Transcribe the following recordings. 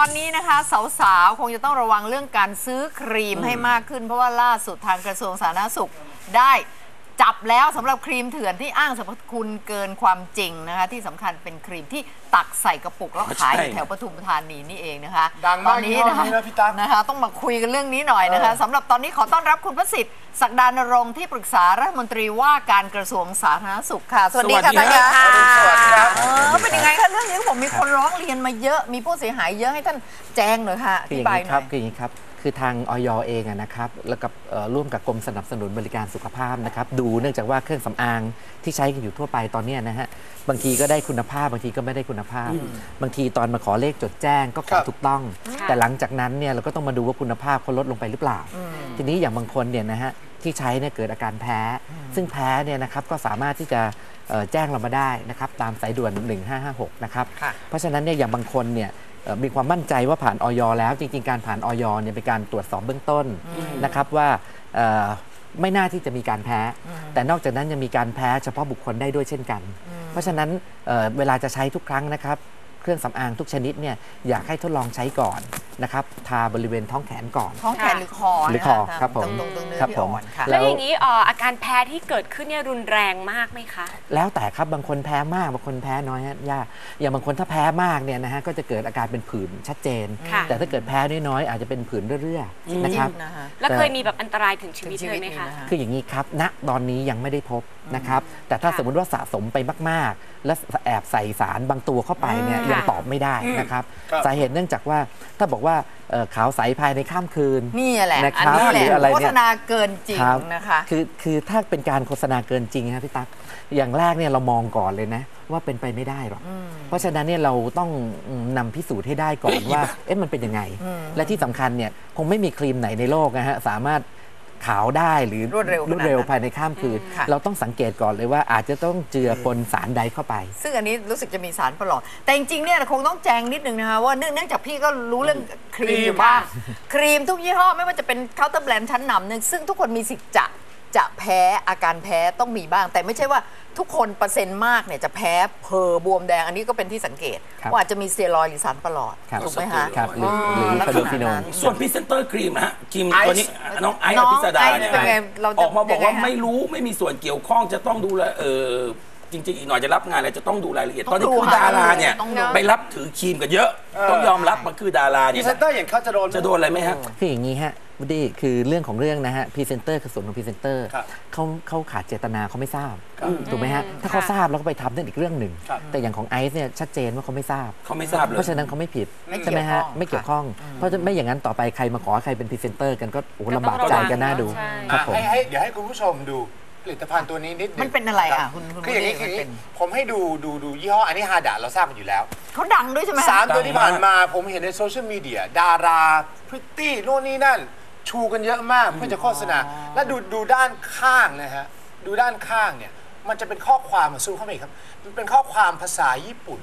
อนนี้นะคะ สาวๆ คงจะต้องระวังเรื่องการซื้อครีมให้มากขึ้น เพราะว่าล่าสุดทางกระทรวงสาธารณสุขได้ จับแล้วสำหรับครีมเถื่อนที่อ้างสรรพคุณเกินความจริงนะคะ ที่สำคัญเป็นครีมที่ตักใส่กระปุกแล้วขายอยู่แถวปทุมธานีนี่เองนะคะดังตมาอกนนี้ยี่ห้อนะคะนี้นะพี่ตั๊ก นะคะ ต้องมาคุยกันเรื่องนี้หน่อยนะคะเออสำหรับตอนนี้ขอต้อนรับคุณประสิทธิ์ศักดานรงค์ที่ปรึกษารัฐมนตรีว่าการกระทรวงสาธารณสุขค่ะ สวัสดีค่ะสวัท่าสนดีคะครับสวัสดีครับ เออเป็นยังไงคะเรื่องนี้ผมมีคนร้องเรียนมาเยอะมีผู้เสียหายเยอะให้ท่านแจ้งหน่อยค่ะอคือธิอย่างบายนี้หคน่รัอบย คืออย่างนี้ครับ คือทางออยเองอะนะครับแล้วกับเอ่อร่วมกับกรมสนับสนุนบริการสุขภาพนะครับดูเนื่องจากว่าเครื่องสำอางที่ใช้กันอยู่ทั่วไปตอนเนี้ยนะฮะบางทีก็ได้คุณภาพบางทีก็ไม่ได้คุณภาพ บางทีตอนมาขอเลขจดแจ้งก็ขครัอบถูกต้องค่ะแต่หลังจากนั้นเนี่ยเราก็ต้องมาดูว่าคุณภาพเขาลดลงไปหรือเปล่า ทีนี้อย่างบางคนเนี่ยนะฮะที่ใช้เนี่ยเกิดอาการแพ้ ซึ่งแพ้เนี่ยนะครับก็สามารถที่จะเอ่อแจ้งเรามาได้นะครับตามสายด่วน 1556 นะครับค่ะเพราะฉะนั้นเนี่ยอย่างบางคนเนี่ยเอ่อ มีความมั่นใจว่าผ่านออยแล้ว จริง ๆ การผ่านออยเนี่ยเป็นการตรวจสอบเบื้องต้นนะครับว่าเอ่อไม่น่าที่จะมีการแพ้ แต่นอกจากนั้นยังมีการแพ้เฉพาะบุคคลได้ด้วยเช่นกัน เพราะฉะนั้นเอ่อเวลาจะใช้ทุกครั้งนะครับ เครื่องสำอางทุกชนิดเนี่ยอยากให้ทดลองใช้ก่อนนะครับทาบริเวณท้องแขนก่อน ท้องแขนหรือคอหรือคอนะะครับผมตรงตรงๆเนื้อครับที่ผมอ่อนค่ะแล้แล้ววอย่างนี้เอ่ออาการแพ้ที่เกิดขึ้นเนี่ยรุนแรงมากไหมคะ แล้วแต่ครับบางคนแพ้มากบางคนแพ้น้อยฮะยากอย่างบางคนถ้าแพ้มากเนี่ยนะฮะก็จะเกิดอาการเป็นผื่นชัดเจนค่ะแต่ถ้าเกิดแพ้น้อยๆอาจจะเป็นผื่นเรื่อยๆนะครับนะคะแล้วแต่เคยมีแบบอันตรายถึงชีวิตถึงชีเลวิยตไหมคะนี่นะคะคืออย่างนี้ครับณตอนนี้ยังไม่ได้พบนะครับแต่ถ้าค่ะสมมติว่าสะสมไปมาก ๆ และแอบใส่สารบางตัวเข้าไปเนี่ยอืมยังค่ะตอบไม่ได้นะครับครับ สาเหตุเนื่องจากว่าถ้าบอกว่าเอ่อขาวใสภายในข้ามคืนนี่แหละนะอันครับนี้แหหรืละออะไรโฆเนี่ษยณาเกินจริงรับนะคะคือคือถ้าเป็นการโฆษณาเกินจริงนะครับพี่ตั๊กอย่างแรกเนี่ยเรามองก่อนเลยนะว่าเป็นไปไม่ได้หรอก เพราะฉะนั้นเนี่ยเราต้องอืมนำพิสูจน์ให้ได้ก่อนว่า เอ๊ะมันเป็นยังไง และที่สำคัญเนี่ยคงไม่มีครีมไหนในโลกนะฮะสามารถ ขาวได้หรือรวดเร็วขนาดนั้นเร็วภายในข้ามคืน ค่ะ เราต้องสังเกตก่อนเลยว่าอาจจะต้องเจือปนสารใดเข้าไป ซึ่งอันนี้รู้สึกจะมีสารประหลอด แต่จริงๆ เนี่ยคงต้องแจงนิดนึงนะคะว่าเนื่องเนื่องจากพี่ก็รู้เรื่องครีมอยู่บ้าง ครีมทุกยี่ห้อไม่ว่าจะเป็นเคาน์เตอร์แบรนด์ชั้นนำเนี่ยซึ่งทุกคนมีสิทธิ์จะจะแพ้อาการแพ้ต้องมีบ้าง แต่ไม่ใช่ว่า ทุกคนเปอร์เซ็นต์มากเนี่ยจะแพ้เพอบวมแดงอันนี้ก็เป็นที่สังเกต ครับว่าอาจจะมีสเตียรอยด์หรือสารประหลอดครับถูกไหมคะครับหรือหรือลักคาษโดณะฟิโนนั้นส่วนพรีเซนเตอร์ครีมฮะครีมไอซ์ตัวนี้น้องไอซ์น้อองภิสดาไอซ์เนี่ยเป็นไงเราจะออกมาบอกว่ายังไงฮะ ไม่รู้ไม่มีส่วนเกี่ยวข้องจะต้องดูแลเออ จริงๆ อีกหน่อยจะรับงานอะไรจะต้องดูรายละเอียดต้ตอองนนี้ดูคือค่ะดาราเนี่ยต้องดู ไปรับถือครีมกันเยอะเออต้องยอมรับมันคือดาราพรีเนี่ยเซนเตอร์อย่างเขาจะโดน จะโดนอะไรไหมฮะ คืออย่างนี้ฮะวดดี้คือเรื่องของเรื่องนะฮะพรีเซนเตอร์คือส่วนของพรีเซนเตอร์ครับเขาเขาขาดเจตนาเขาไม่ทราบครับถูกไหมฮะ ถ้าเขาค่ะทราบแล้วก็ไปทำนั่นอีกเรื่องหนึ่ง ครับ แต่อย่างของไอซ์เนี่ยชัดเจนว่าเขาไม่ทราบ เขาไม่ทราบเลย เพราะฉะนั้นเขาไม่ผิดไม่เกี่ยวใช่ไหมฮะข้องไม่เกี่ยวข้อง เพราะไม่อย่างนั้นต่อไปใครมาขอให้ใครเป็นพรีเซนเตอร์กันก็โอ้โหก็ต้องลำบากใจกันน่าดูใช่ ครับผม ให้ให้เดี๋ยวให้คุณผู้ชมดู ผลิตภัณฑ์ตัวนี้นิดหงมันเป็นอะไรอะคุณคุณคืออย่างนี้วุฒิคืออย่างมันเป็นี้นผมให้ดูดูดูยี่ห้ออันนี้ฮาดะเราทราบกันอยู่แล้ว เขาดังด้วยใช่ไหมฮะสามเดือนที่ผ่านดังมากมาผมเห็นในโซเชียลมีเดียดาราพริตตี้โน่นนี่นั่น ชูกันเยอะมากเพื่อจะโฆษณา และดูดูด้านข้างนะฮะ ดูด้านข้างเนี่ย มันจะเป็นข้อความมาสู้เข้าไปอีกครับ มันเป็นข้อความภาษาญี่ปุ่น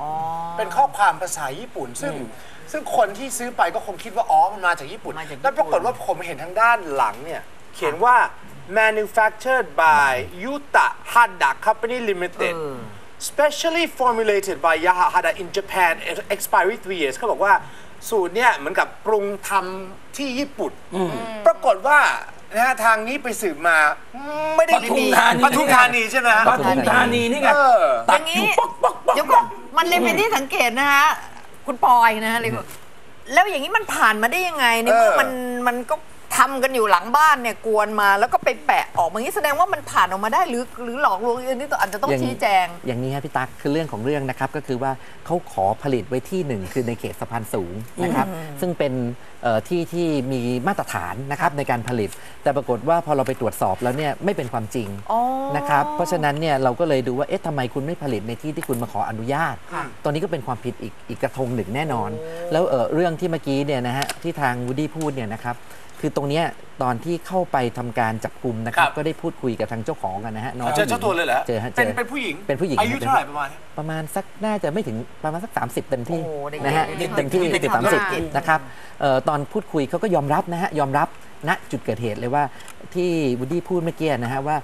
อ๋อ เป็นข้อความภาษาญี่ปุ่น ซึ่งซึ่งคนที่ซื้อไปก็คงคิดว่า อ๋อ มันมาจากญี่ปุ่น มาจากญี่ปุ่น แล้วปรากฏว่าผมเห็นทางด้านหลังเนี่ย เขียนว่า manufactured by Yuta Hada Company Limited specially formulated by Yaha Hada in Japan expiry 3 years เขาบอกว่าสูตรเนี่ยเหมือนกับปรุงทำที่ญี่ปุ่น ปรากฏว่านะฮะทางนี้ไปสืบมาไม่ได้ปทุมธานีปทุมธานีใช่ไหมฮะปทุมธานีนี่ไงเอออตัดย่างอนี้ยู่ป๊อกป๊อกป๊อกเดี๋ยวก่อนมันเลยเป็นที่สังเกตนะฮะคุณปอยนะฮะเลยบอกแล้วอย่างนี้มันผ่านมาได้ยังไงในเมื่อเออมันมันก็ ทำกันอยู่หลังบ้านเนี่ยกวนมาแล้วก็ไปแปะออกมาอย่างนี้แสดงว่ามันผ่านออกมาได้หรือหรือหลอกลวงอันนี้อาจจะต้องอย่างชี้แจง อย่างนี้ครับพี่ตั๊กคือเรื่องของเรื่องนะครับก็คือว่าเขาขอผลิตไว้ที่หนึ่งคือในเขตสะพานสูงนะครับซึ่งเป็นเอ่อที่ที่มีมาตรฐานนะครับในการผลิต แต่ปรากฏว่าพอเราไปตรวจสอบแล้วเนี่ยไม่เป็นความจริงอ๋อ นะครับเพราะฉะนั้นเนี่ยเราก็เลยดูว่าเอ๊ะทำไมคุณไม่ผลิตในที่ที่คุณมาขออนุญาตตอนนี้ก็เป็นความผิดอีกอีกกระทงหนึ่งแน่นอน แล้วเอ่อเรื่องที่เมื่อกี้เนี่ยนะฮะที่ทางวูดดี้พูดเนี่ยนะครับ คือตรงเนี้ยตอนที่เข้าไปทำการจับกลุ่มนะครัครับบก็ได้พูดคุยกับทางเจ้าของกันนะฮะน้องเจอเจ้าตัวเลยเหรอเจอฮะเจเป็นอ เป็นผู้หญิงเป็นผู้หญิง อายุเท่าไหร่ประมาณนี้ประมาณสักน่าจะไม่ถึงประมาณสัก 30 เต็มที่โอ้โหเด็กๆนะฮะเด็กๆเต็มที่เด็กๆเกือบสามสิบทำงานนะครับเอ่อตอนพูดคุยเขาก็ยอมรับนะฮะยอมรับณจุดเกิดเหตุเลยว่าที่วูดดี้พูดเมื่อกี้นะฮะว่า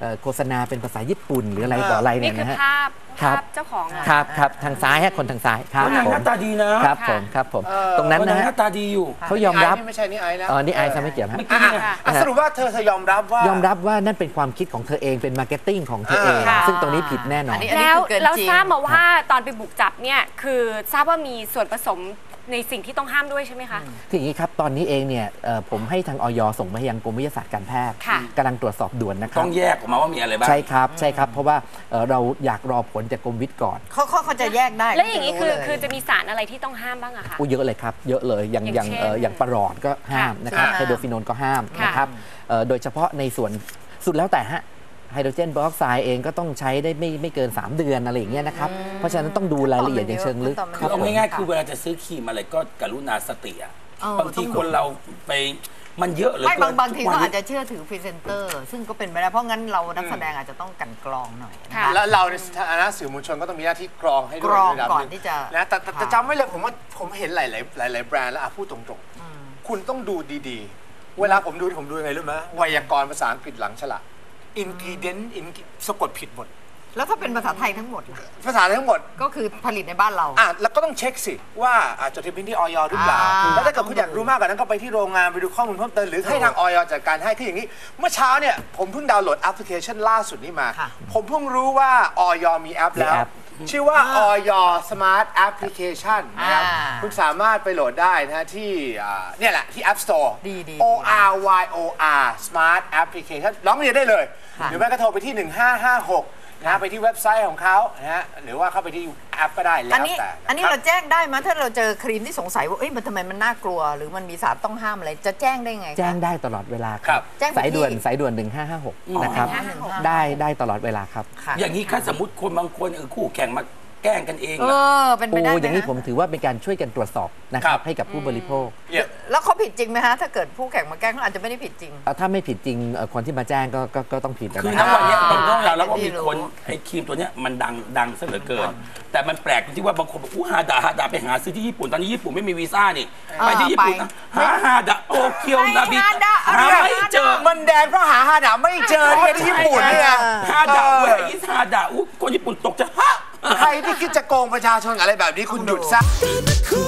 เอ่อโฆษณาเป็นภาษาญี่ปุ่นหรืออะไรต่ออะไรนี่เนี่ยคือนะฮะ ภาพครับภาพเจ้าของอะครับครับทางซ้ายฮะคนทางซ้ายครับแล้วนางผหมน้าตาดีนะครับผมครับผมเออ ตรงนั้นนางนะหฮะน้าตาดีอยู่ เขายอมรับนี่ไม่ใช่นี่ไอซ์นะอ๋อนี่ไอซ์ไม่เกี่ยวฮะเมื่อกี้เนี่ยอะ อะสรุปว่าเธอเธอยอมรับว่ายอมรับว่านั่นเป็นความคิดของเธอเองเป็นมาร์เก็ตติ้งของเธอเอง อ่า ซึ่งตรงนี้ผิดแน่นอน อันนี้ แล้วคือเกินแล้วจริงทราบมาว่าตอนไปบุกจับเนี่ยคือทราบว่ามีส่วนผสม ในสิ่งที่ต้องห้ามด้วยใช่ไหมคะ คืออย่างนี้ครับ ตอนนี้เองเนี่ยเอ่อผมให้ทางออยส่งมายังกรมวิทยาศาสตร์การแพทย์ค่ะ กำลังตรวจสอบด่วนนะครัต้บ องแยกออกมาว่ามีอะไรบ้าง ใช่ครับใช่ครับ เพราะว่าเอ่อเราอยากรอผลจากกรมวิทย์ก่อนเขาเขาเขาจะแยกได้แล้วอย่างนี้คือรู้เลยคือจะมีสารอะไรที่ต้องห้ามบ้างอะคะ อู้เยอะเลยครับ เยอะเลยอย่างออย่างย่างเช่นเอ่ออย่างประหลอดก็ห้ามนะครับค่ะไฮโดรฟินอลก็ห้ามค่ะนะครับเอ่อโดยเฉพาะในส่วนสุดแล้วแต่ฮะ ไฮโดรเจนเปอร์ออกไซด์เองก็ต้องใช้ได้ไม่ไม่เกิน 3 เดือนอะไรอย่างเงี้ยนะครับ เพราะฉะนั้นต้องดูรายละเอียดอย่างเชิงลึกขั้นตอนมันเยอะคือเอาง่ายๆคือเวลาจะซื้อครีมอะไรก็กรุณาสติอะเออบางทีต้องคนเราไปมันเยอะเหลยไม่บางบางทีเขาอาจจะเชื่อถือพรีเซนเตอร์ ซึ่งก็เป็นไปได้เพราะงั้นเรานักแสดงอาจจะต้องกลันกรองหน่อยนะค่ะคะแล้วเราในฐานะสื่อมวลชนก็ต้องมีหน้าที่กรองให้ด้วยกรองระดับก่อนหงที่จะนะแต่แต่แต่ค่ะจำไว้เลยผมว่าผมเห็นหลายๆหลาย ๆ แบรนด์แล้วอะพูดตรงๆ คุณต้องดูดีๆ เวลาผมดูผมดูยังไงรู้ไหมไวยากรณ์ภาษาอังกฤษหลังฉลาก ingredient in สะกดผิดหมด แล้วถ้าเป็นภาษาไทยทั้งหมดล่ะภาษาทั้งหมด ก็คือผลิตในบ้านเรา อะแล้วก็ต้องเช็คสิว่าอะจดทะเบียนที่ออยหรือเปล่าอ่า แล้วถ้าเกิดคุณอยากรู้มากกว่านั้นก็ไปที่โรงงานไปดูข้อมูลเพิ่มเติมหรือให้ทางออยจัดการให้คืออย่างนี้ เมื่อเช้าเนี่ยผมเพิ่งดาวน์โหลดแอปพลิเคชันล่าสุดนี้มา ค่ะ ผมเพิ่งรู้ว่าออยมีแอปแล้วมีแอป ชื่อว่าออยสมาร์ทแอปพลิเคชันนะครับ อ่าคุณสามารถไปโหลดได้นะฮะที่อ่าเนี่ยแหละ ที่ App Store ดีดี O R Y O R Smart Application ร้องเรียนได้เลยค่ะหรือไม่ก็โทรไปที่ 1556 นะฮะไปที่เว็บไซต์ของเขานะฮะหรือว่าเข้าไปที่แอปก็ได้แล้อันวนี้แต่อันนี้คบเราแจ้งได้ไหมถ้าเราเจอครีมที่สงสัยว่าเอ้ยมันทำไมมันน่ากลัว หรือมันมีสารต้องห้ามอะไรจะแจ้งได้ไงคะ แจ้งได้ตลอดเวลาคครัรับ บ แจ้งไปสายด่วนที่สายด่วน 1556 นะครับ 1556 ได้ได้ตลอดเวลาครับค่ะอย่างนี้ถ้าสมมติคนบางคนเออคู่แข่งมาแกล้งกันเองเอล่ะ อเป็นไปโอ้ได้ไหมอย่างนี้ฮะผมถือว่าเป็นการช่วยกันตรวจสอบนะคครัรับบ ให้กับผู้บริโภคเนี่ย แล้วเขาผิดจริงไหมฮะ ถ้าเกิดผู้แข่งมาแกล้งเขาอาจจะไม่ได้ผิดจริงเอ่อถ้าไม่ผิดจริงเอ่อคนที่มาแจ้งก็ก็ก็ต้องผิดนะคือคณรับวันเนี้ยอ่าต้องต้องยอมรับว่าให้มีพี่รู้คนไอ้ครีมตัวเนี้ยมันดังดังซะเหลือเกิน แต่มันแปลกตรงที่ว่าบางคนบอกอู้ฮาดาฮาดาไปหาซื้อที่ญี่ปุ่นตอนนี้ญี่ปุ่นไม่มีวีซ่านี่ไปที่ญี่ปุ่นนะหาฮาดาโตเกียวนาบิฮาดาหาไม่เจอมันแดงเพราะหาฮาดาไม่เจอเนี่ยที่ญี่ปุ่นเนี่ยฮาดาเอเว้อยฮาดาอู้คนญี่ปุ่นตกใจฮะ ใครที่คิดจะโกงประชาชนอะไรแบบนี้คุณหยุดซะตื่นมาคุย